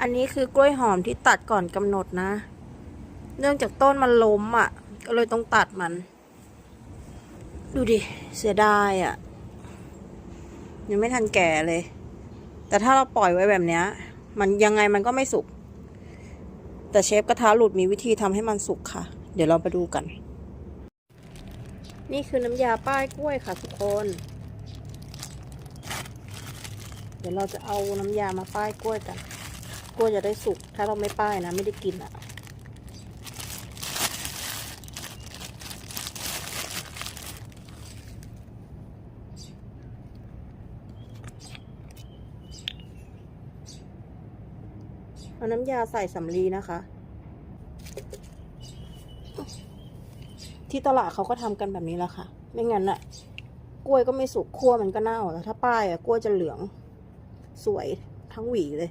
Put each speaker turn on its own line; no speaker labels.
อันนี้คือกล้วยหอมที่ตัดก่อนกำหนดนะ เนื่องจากต้นมันล้มอะ่ะ ก็เลยต้องตัดมัน ดูดิ เสียดายอะ่ะ ยังไม่ทันแก่เลย แต่ถ้าเราปล่อยไว้แบบเนี้ยมันยังไงมันก็ไม่สุก แต่เชฟกระทะหลุดมีวิธีทำให้มันสุกค่ะ เดี๋ยวเราไปดูกัน นี่คือน้ำยาป้ายกล้วยค่ะทุกคน เดี๋ยวเราจะเอาน้ำยามาป้ายกล้วยกัน กล้วยจะได้สุก ถ้าเราไม่ป้ายนะ ไม่ได้กินอะ เอาน้ำยาใส่สำลีนะคะ ที่ตลาดเขาก็ทำกันแบบนี้แหละค่ะ ไม่งั้นน่ะ กล้วยก็ไม่สุกคั่วมันก็เน่าแล้วถ้าป้ายอะกล้วยจะเหลือง สวยทั้งหวีเลย